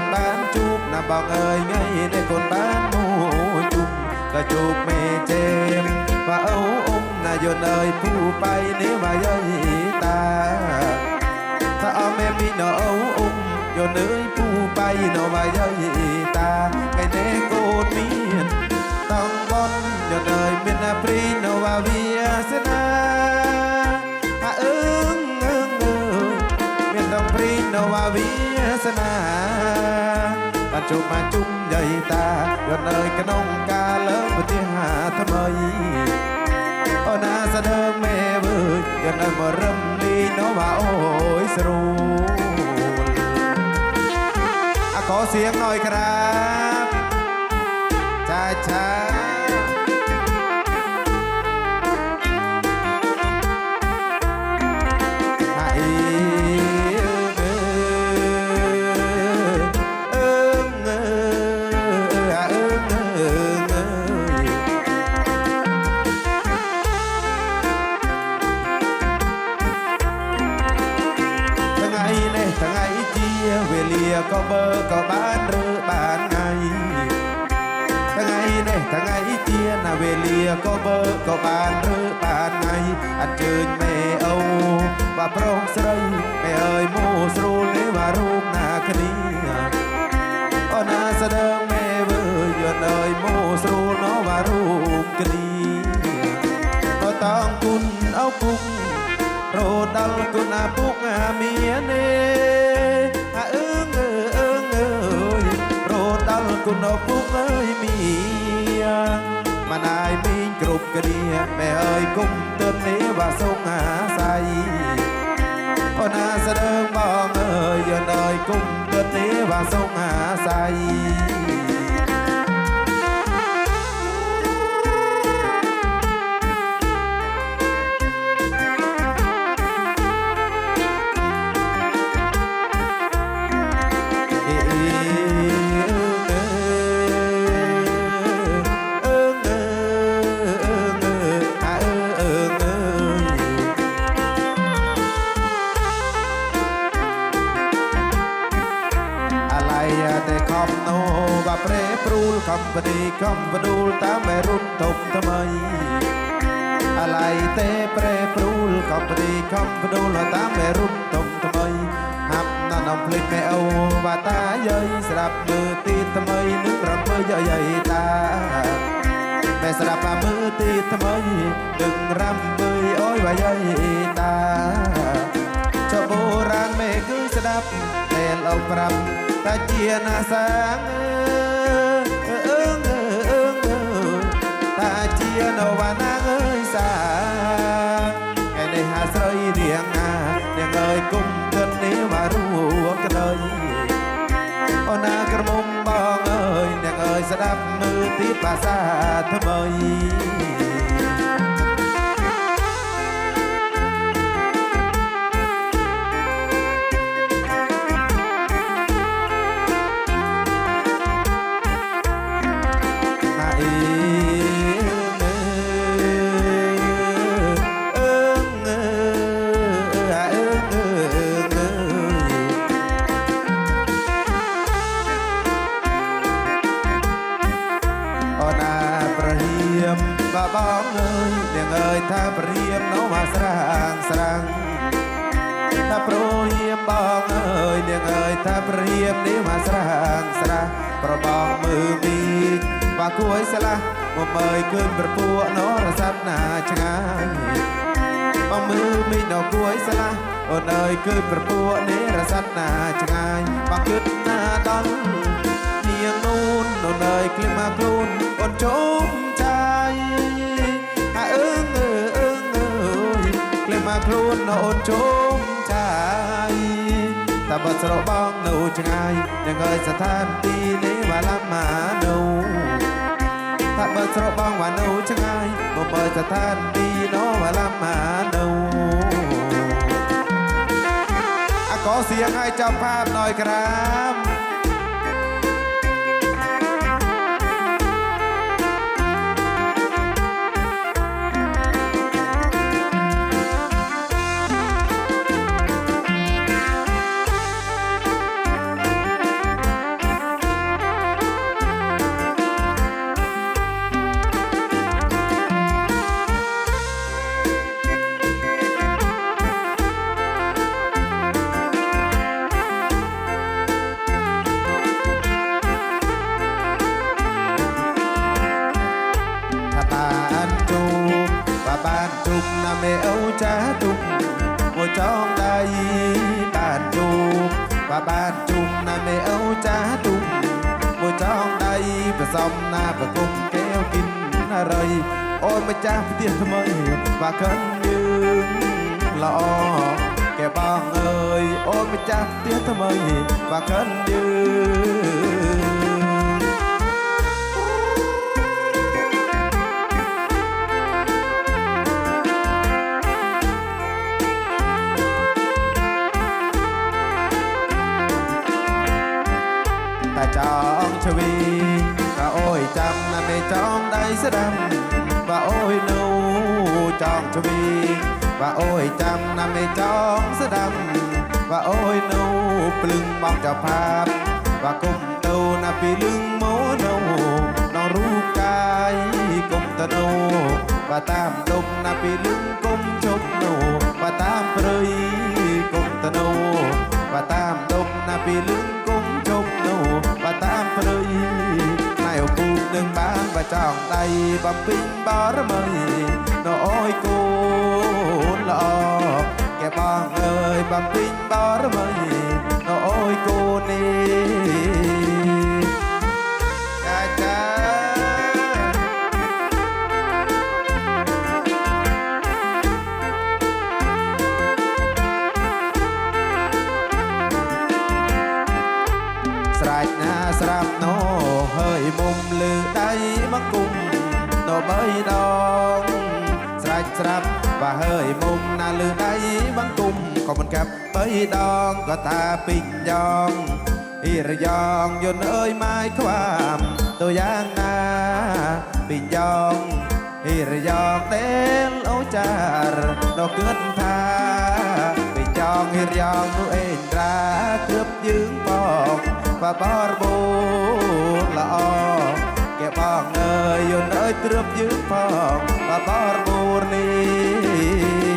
คนบ้านจุกนะบอกเอ่ยไงได้คนบ้านมูจุบก็จุกไม่เจ็บว่าเอาอมนะโยนเอ่ยผู้ไปนี่มาเย้ยตา ถ้าเอาแม่มีเนอเอาอมโยนเอ่ยผู้ไปนอะมาเย้ยตาไก่เด็กโกมียนต้องบอนโยนเอ่ยเป็นนาปรีนาว่าเวียสนาอาเอิงเอิงเอิงเมียนต้องปรีนาว่าวิ សនាបានជួបបានជុំយាយតាយត់នៅក្នុងការលើប្រទេសហាថ្មីអូនណាសដើមេវើយត់នៅមករំលីណូវ៉ាអូយស្រួលអកោសៀងអើយក្រា ថ្ងៃនេះថ្ងៃជាវេលាក៏បើក៏បានឬបានថ្ងៃថ្ងៃនេះថ្ងៃជាណាវេលាក៏បើក៏បានឬបានថ្ងៃអញ្ជើញមេអូបាប្រុសស្រីមេអើយមូស្រួលនេះមករូ រោដល់គុណអាពុកអាមានទេអាអើងអើអើងអើយរោដល់គុណអពុកអើយមានមិនអាយមីងគ្រប់គ្នាម៉ែអើយគុំទើបនេះបាសុងអាស័យអូនអាស្ដើងបងអើយយន់អើយគុំទើបនេះបាសុងអាស័យ កំបដូលតាមបែរុនតប់ថ្មីអាឡៃទេប្រែប្រួលកំព្រីកំបដូលតាមបែរុនតប់ថ្មីហាប់ណានំភ្លេចមែអូបាតាយាយស្រាប់មើលទីថ្មីនឹងប្រពើយាយតាតែស្រាប់មើលទីថ្មីនឹងរាំបើយអូយបាយាយតាចបូរានមេគឺស្ដាប់ពេលអោប្រាប់តាជាណាសាង តាជានៅវណ្ណាអើយសាថ្ងៃនេះហាស្រីរៀងណានាងអើយគុំគិតនេះមករួក្ដីអូនណាក្រមុំបងអើយនាងអើយស្ដាប់មើលទីភាសាថ្មី ថាព្រៀបនេះមកស្រាងស្រាប្របងមើលមីបាគួយស្លាស់មកមើលឃើញប្រពួកនរស័ព្ទណាឆ្ងាយបងមើលមីដល់គួយស្លាស់អូនអើយឃើញប្រពួកនេះរស័ព្ទណាឆ្ងាយបងគិតណាដល់នាងនូនអូនអើយគ្លៀមមកខ្លួនអូនជុំចាយអាអើងអើអើងអើយក្លែងមកខ្លួននៅអូនជុំចាយតែបើស្របង នៅឆ្ងាយទាំងហើយស្ថានទីនេះវ៉ាឡាម៉ានៅថាបើស្របងវ៉ានៅឆ្ងាយមកបើស្ថានទីនោះវ៉ាឡាម៉ានៅអកោសៀងឲ្យចាប់ផាបណយក្រាម បើបានជុំណាមេអូចាជុំមួយចងដៃប្រសំណាប្រគុំកែវគិនណារៃអូនម្ចាស់ផ្ទះថ្មីបាកិនយើងល្អកែបងអើយអូនម្ចាស់ផ្ទះថ្មីបាកិនយើង ណាមេចង់ដៃស្ដាំបើអូយនៅចង់ឆ្វីបើអូយចាំណាមេចង់ស្ដាំបើអូយនៅភ្លឹងមកចផាបបើគុំទៅណាពីលឹងមកនៅក្នុងរូបកាយគុំទៅនៅបើតាមដប់ណាពីលឹងគុំជប់នៅបើតាមព្រៃគុំទៅនៅបើតាមដប់ណាពីលឹង បានបើចង់ដៃបំពេញបារមីនៅអើយកូនល្អកែបងអើយបំពេញបារមីនៅអើយកូននេះចាចាស្រេចណាស្រាប់ណូហើយមុំលឺដៃមក គុំទៅបីដងស្រេចស្រាប់បើហើយមុំណាលឺដៃបង្គំក៏មិនកាប់បីដងក៏តាពីងយ៉ងអ៊ីរយ៉ងយន្តអើយម៉ាយខ្វាមទៅយ៉ាងណាពីងយ៉ងអ៊ីរយ៉ងដែលអូចារដល់គិតថាពីងយ៉ងអ៊ីរយ៉ងនោះអេងរាគឿបយើងបងបបរបូរល្អកែ បងអើយយន្តអើយទ្រឹបយើងផងបបរមូរនេះ